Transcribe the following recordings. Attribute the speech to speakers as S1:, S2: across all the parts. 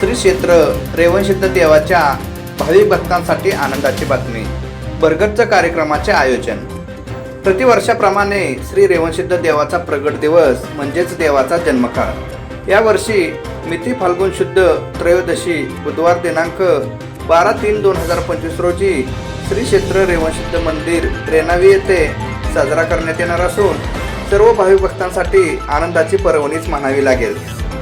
S1: श्री क्षेत्र रेवणसिद्ध देवाच्या भाविक भक्तांसाठी आनंदाची बातमी. बरगतचं कार्यक्रमाचे आयोजन. प्रतिवर्षाप्रमाणे श्री रेवणसिद्ध देवाचा प्रगट दिवस म्हणजेच देवाचा जन्मकाळ. यावर्षी मिती फाल्गुन शुद्ध त्रयोदशी बुधवार दिनांक बारा तीन दोन हजार पंचवीस रोजी श्री क्षेत्र रेवणसिद्ध मंदिर रेणावी येथे साजरा करण्यात येणार असून सर्व भाविक भक्तांसाठी आनंदाची पर्वणीच म्हणावी लागेल.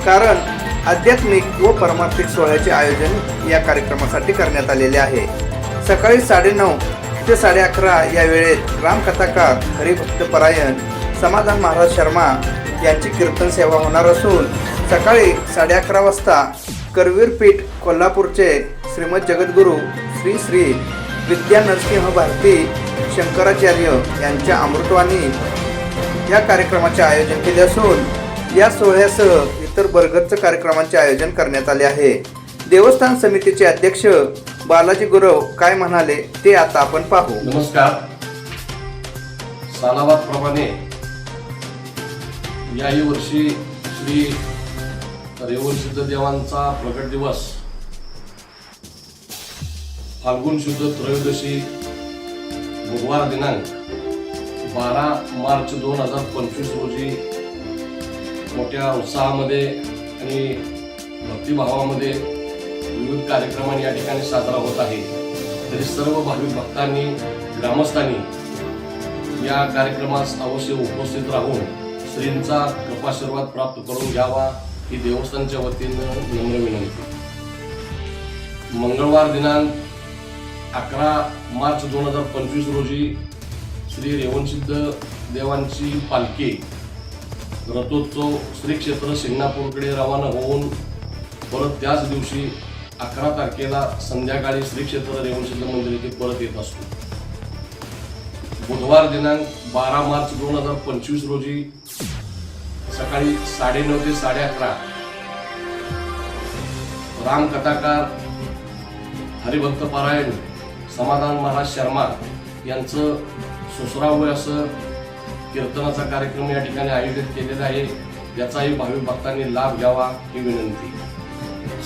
S1: कारण आध्यात्मिक व परमार्थिक सोहळ्याचे आयोजन या कार्यक्रमासाठी करण्यात आलेले आहे. सकाळी साडेनऊ ते साडे अकरा या वेळेत रामकथाकार हरिभक्त परायण समाधान महाराज शर्मा यांची कीर्तन सेवा होणार असून सकाळी साडे अकरा वाजता करवीरपीठ कोल्हापूरचे श्रीमद जगद्गुरू श्री श्री विद्या नरसिंह भारती शंकराचार्य यांच्या अमृतवाणी या कार्यक्रमाचे आयोजन केले असून या सोहळ्यासह तर बरगतचं कार्यक्रमांचे आयोजन करण्यात आले आहे. देवस्थान समितीचे अध्यक्ष बालाजी गुरव काय म्हणाले ते आता आपण पाहू.
S2: नमस्कार. सालाबादप्रमाणे याही वर्षी श्री रेवण देवांचा प्रकट दिवस फाल्गुन शुद्ध त्रयोदशी बुधवार दिनांक बारा मार्च दोन हजार पंचवीस रोजी मोठ्या उत्साहामध्ये आणि भक्तिभावामध्ये विविध कार्यक्रमांनी या ठिकाणी साजरा होत आहे. तरी सर्व भाविक भक्तांनी ग्रामस्थांनी या कार्यक्रमास अवश्य उपस्थित राहून श्रींचा कृपाशीर्वाद प्राप्त करून घ्यावा ही देवस्थानच्या वतीनं नम्र विनंती. मंगळवार दिनांक अकरा मार्च दोन हजार पंचवीस रोजी श्री रेवणसिद्ध देवांची पालखी रथोत्सव श्री क्षेत्र शिंगणापूरकडे रवाना होऊन परत त्याच दिवशी अकरा तारखेला संध्याकाळी श्री क्षेत्र रेवणसिद्ध मंदिर येथे परत येत असतो. बुधवार दिनांक बारा मार्च दोन हजार पंचवीस रोजी सकाळी साडेनऊ ते साडे अकरा रामकथाकार हरिभक्त पारायण समाधान महाराज शर्मा यांचं सुसरावय असं कीर्तनाचा कार्यक्रम या ठिकाणी आयोजित केलेला आहे. याचाही भाविक भक्तांनी लाभ घ्यावा ही विनंती.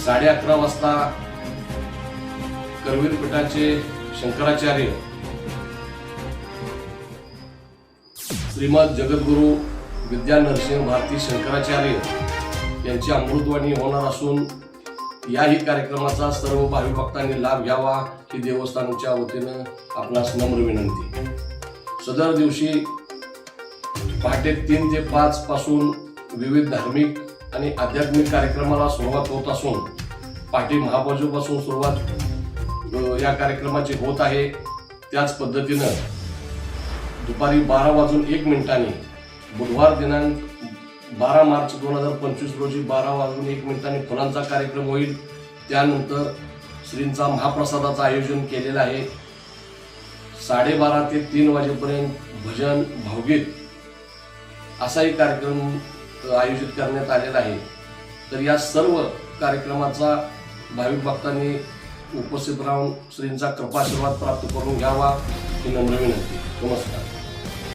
S2: साडे अकरा वाजता करवीर पीठाचे शंकराचार्य श्रीमद जगद्गुरु विद्या नरसिंह भारती शंकराचार्य यांची अमृतवाणी होणार असून याही कार्यक्रमाचा सर्व भाविक भक्तांनी लाभ घ्यावा ही देवस्थानच्या वतीनं आपणास नम्र विनंती. सदर दिवशी पहाटे तीन ते पाच पासून विविध धार्मिक आणि आध्यात्मिक कार्यक्रमाला सुरुवात होत असून पहाटे महाबाजूपासून सुरुवात या कार्यक्रमाची होत आहे. त्याच पद्धतीनं दुपारी बारा वाजून एक मिनिटांनी बुधवार दिनांक बारा मार्च दोन हजार पंचवीस रोजी बारा वाजून एक मिनिटांनी फुलांचा कार्यक्रम होईल. त्यानंतर श्रींचा महाप्रसादाचं आयोजन केलेलं आहे. साडेबारा ते तीन वाजेपर्यंत भजन भावगीत असाही कार्यक्रम आयोजित करण्यात आलेला आहे. तर या सर्व कार्यक्रमाचा भाविक भक्तांनी उपस्थित राहून श्रींचा कृपाशीर्वाद प्राप्त करून घ्यावा ही नम्र विनंती. नमस्कार.